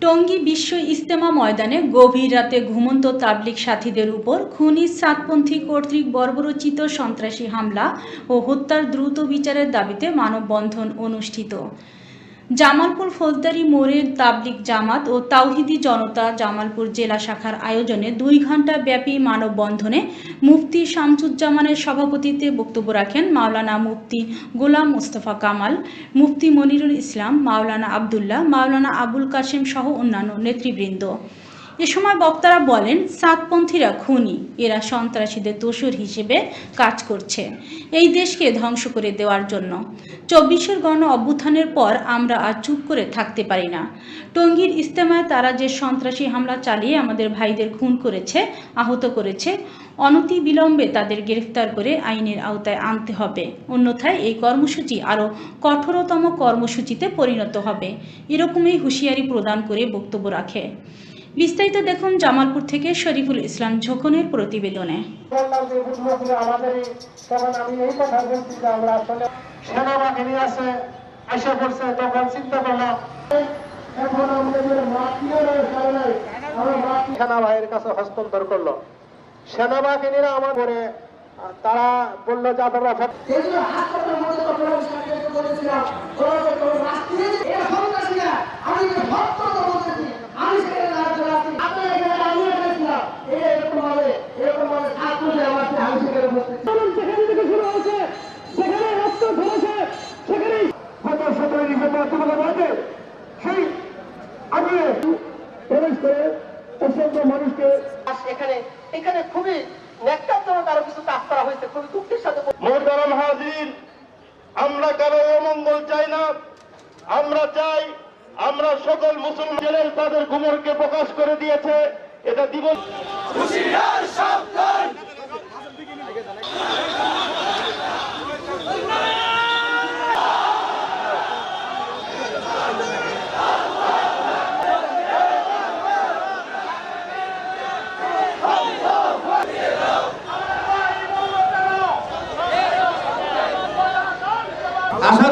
টঙ্গী বিশ্ব ইস্তেমা ময়দানে গভীর রাতে ঘুমন্ত তাবলিক সাথীদের উপর খুনি সাতপন্থী কর্তৃক বর্বরচিত সন্ত্রাসী হামলা ও হত্যার দ্রুত বিচারের দাবিতে মানববন্ধন অনুষ্ঠিত। জামালপুর ফৌজদারি মোড়ের তাবলিক জামাত ও তাওহিদি জনতা জামালপুর জেলা শাখার আয়োজনে দুই ঘণ্টা ব্যাপী মানববন্ধনে মুফতি শামসুজ্জামানের সভাপতিত্বে বক্তব্য রাখেন মাওলানা মুফতি গোলাম মোস্তফা কামাল, মুফতি মনিরুল ইসলাম, মাওলানা আবদুল্লাহ, মাওলানা আবুল কাশেম সহ অন্যান্য নেতৃবৃন্দ। এ সময় বক্তারা বলেন, সাতপন্থীরা খুনি। এরা সন্ত্রাসীদের দোসর হিসেবে কাজ করছে। এই দেশকে ধ্বংস করে দেওয়ার জন্য। চব্বিশের গণ অভ্যুত্থানের পর আমরা আর চুপ করে থাকতে পারি না। টঙ্গীর ইস্তেমায় তারা যে সন্ত্রাসী হামলা চালিয়ে আমাদের ভাইদের খুন করেছে, আহত করেছে অনতি বিলম্বে তাদের গ্রেফতার করে আইনের আওতায় আনতে হবে। অন্যথায় এই কর্মসূচি আরও কঠোরতম কর্মসূচিতে পরিণত হবে। এরকমই হুঁশিয়ারি প্রদান করে বক্তব্য রাখে। বিস্তারিত দেখুন জামালপুর থেকে শরীফুল ইসলাম ঝোকনের প্রতিবেদনে। সেনাবাহিনী আছে এসে পড়ছে তখন চিন্তা করলাম সেনাবাহিনীর কাছে হস্তান্তর করল। সেনাবাহিনীরা আমার পরে তারা বলল যে আপনারা প্রবেশ করে অসংখ্য মানুষকে এখানে এখানে খুবই ন্যাক্কারজনক আরও কিছু কাজ করা হয়েছে খুবই দুঃখের সাথে মোহতারাম হাজির আমরা কারও অমঙ্গল চাই না। আমরা চাই আমরা সকল মুসলমানের তাদের গুমরকে প্রকাশ করে দিয়েছে। এটা দিবস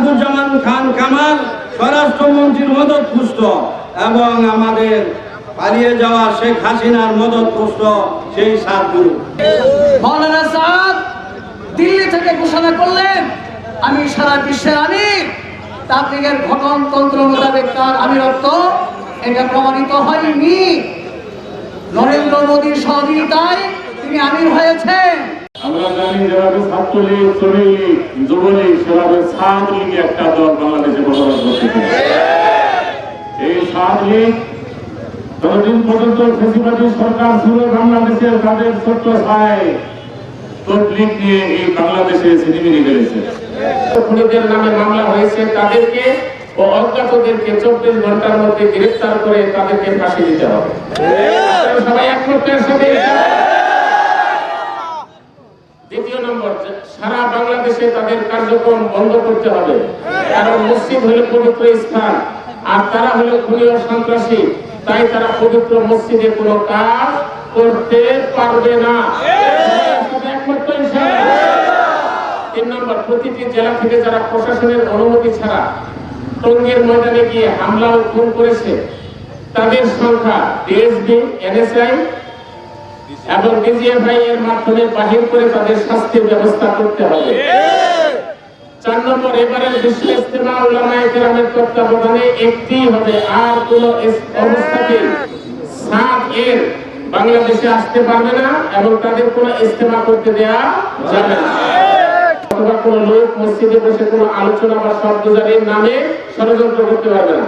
আসাদুজ্জামান খান কামাল স্বরাষ্ট্রমন্ত্রীর মদত পুষ্ট এবং আমাদের পালিয়ে যাওয়া শেখ হাসিনার মদত পুষ্ট সেই মৌলানা সাদ, দিল্লি থেকে ঘোষণা করলেন, আমি সারা বিশ্বের আমির। তাবলিগের গঠনতন্ত্র মোতাবেক তার আমিরত্ব এটা প্রমাণিত হয়নি। নরেন্দ্র মোদীর সহযোগিতায় তিনি আমির হয়েছেন। আমরা জানি যেভাবে ছাত্রলীগ শ্রমিক যুবলীগ সেভাবে সাত লীগ একটা দল বাংলাদেশে বসবাস করতেছে এই সাত লীগ যতদিন পর্যন্ত ফেসিবাদী সরকার ছিল বাংলাদেশের তাদের ছোট্ট ছায় তবলিগ নিয়ে এই বাংলাদেশে সিনেমিনি বেড়েছে খুনিদের নামে মামলা হয়েছে তাদেরকে ও অজ্ঞাতদেরকে চব্বিশ ঘণ্টার মধ্যে গ্রেফতার করে তাদেরকে ফাঁসি দিতে হবে। সবাই একমতের সাথে দ্বিতীয় নম্বর সারা বাংলাদেশে তাদের কার্যক্রম বন্ধ করতে হবে। কারণ মসজিদ হলো পবিত্র স্থান, আর তারা হলো খুনি ও সন্ত্রাসী। তাই তারা পবিত্র মসজিদে কোনো কাজ করতে পারবে না। প্রতিটি জেলা থেকে যারা প্রশাসনের অনুমতি ছাড়া টঙ্গীর ময়দানে গিয়ে হামলা ও খুন করেছে, তাদের সংখ্যা ডিএসবি এনএসআই এবং ডিজিএফআই এর মাধ্যমে বাহির করে তাদের শাস্তির ব্যবস্থা করতে হবে। চার নম্বর, এবারের বিশ্ব ইস্তেমা তত্ত্বাবধানে একটি হবে আর কোন সাত এর বাংলাদেশে আসতে পারবে না এবং তাদের কোনো ইস্তেমা করতে দেয়া যাবে না। অথবা কোন লোক মসজিদে বসে কোনো আলোচনা বা শব্দজারির নামে ষড়যন্ত্র করতে পারবে না।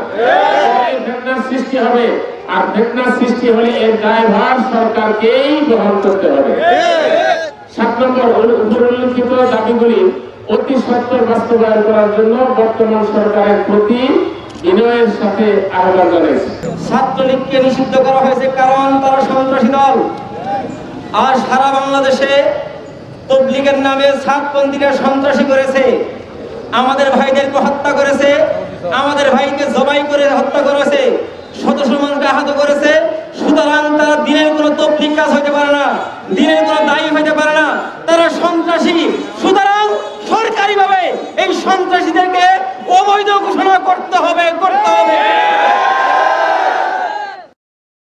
সৃষ্টি হবে আর ফেতনার সৃষ্টি হলে এর দায়ভার সরকারকেই গ্রহণ করতে হবে। সাত নম্বর উপর উল্লিখিত দাবিগুলি অতি সত্তর বাস্তবায়ন করার জন্য বর্তমান সরকারের প্রতি বিনয়ের সাথে আহ্বান ছাত্রলীগকে নিষিদ্ধ করা হয়েছে কারণ তারা সন্ত্রাসী দল। আর সারা বাংলাদেশে তবলিগের নামে সাতপন্থীরা সন্ত্রাসী করেছে। আমাদের ভাইদেরকে হত্যা করেছে। আমাদের ভাইকে জবাই করে হত্যা করেছে শত মানুষকে আহত করেছে সুতরাং তারা দিনের কোনো তবলিগ কাজ হইতে পারে না দিনের কোনো দায়ী হইতে পারে না তারা সন্ত্রাসী সুতরাং সরকারিভাবে এই সন্ত্রাসীদেরকে অবৈধ ঘোষণা করতে হবে করতে হবে।